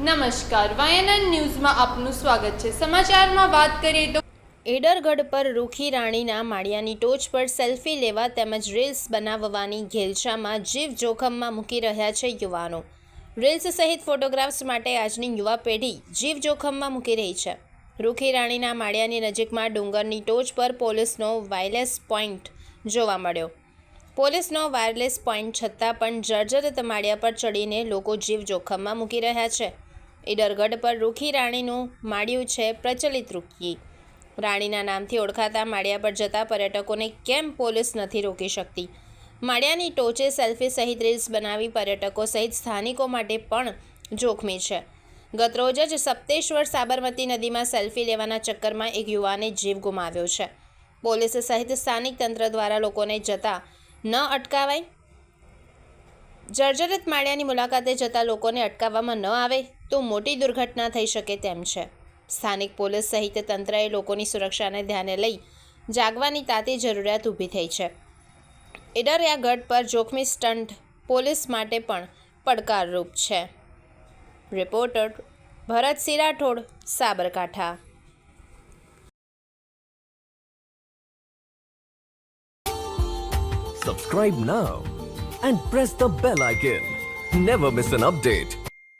નમસ્કાર, વાયનન ન્યૂઝમાં આપનું સ્વાગત છે. સમાચારમાં વાત કરીએ તો એડરગઢ પર રૂખી રાણીના માળિયાની ટોચ પર સેલ્ફી લેવા તેમજ રીલ્સ બનાવવાની ઘેલછામાં જીવ જોખમમાં મૂકી રહ્યા છે યુવાનો. રીલ્સ સહિત ફોટોગ્રાફ્સ માટે આજની યુવા પેઢી જીવ જોખમમાં મૂકી રહી છે. રૂખી રાણીના માળિયાની નજીકમાં ડુંગરની ટોચ પર પોલીસનો વાયરલેસ પોઈન્ટ જોવા મળ્યો. પોલીસનો વાયરલેસ પોઈન્ટ છતાં પણ જર્જરિત માળિયા પર ચડીને લોકો જીવ જોખમમાં મૂકી રહ્યા છે. ઈડરગઢ પર રૂખી રાણીનું માળિયું છે પ્રચલિત રૂકી રાણીના નામથી ઓળખાતા માળિયા પર જતા પર્યટકોને કેમ પોલીસ નથી રોકી શકતી? માળિયાની ટોચે સેલ્ફી સહિત રીલ્સ બનાવી પર્યટકો સહિત સ્થાનિકો માટે પણ જોખમી છે. ગતરોજ જ સપ્તેશ્વર સાબરમતી નદીમાં સેલ્ફી લેવાના ચક્કરમાં એક યુવાને જીવ ગુમાવ્યો છે. પોલીસ સહિત સ્થાનિક તંત્ર દ્વારા લોકોને જતા ન અટકાવાય? જર્જરિત માળિયાની મુલાકાતે જતા લોકોને અટકાવવામાં ન આવે? તો મોટી દુર્ઘટના થઈ શકે તેમ છે સ્થાનિક પોલીસ સહિત તંત્રએ લોકોની સુરક્ષાને ધ્યાને લઈ જાગવાની તાતી જરૂરિયાત ઊભી થઈ છે ઇડરિયાગઢ પર જોખમી સ્ટન્ટ પોલીસ માટે પણ પડકારરૂપ છે reporter Bharat Sirathod, Sabarkantha Subscribe now and press the bell icon. Never miss an update.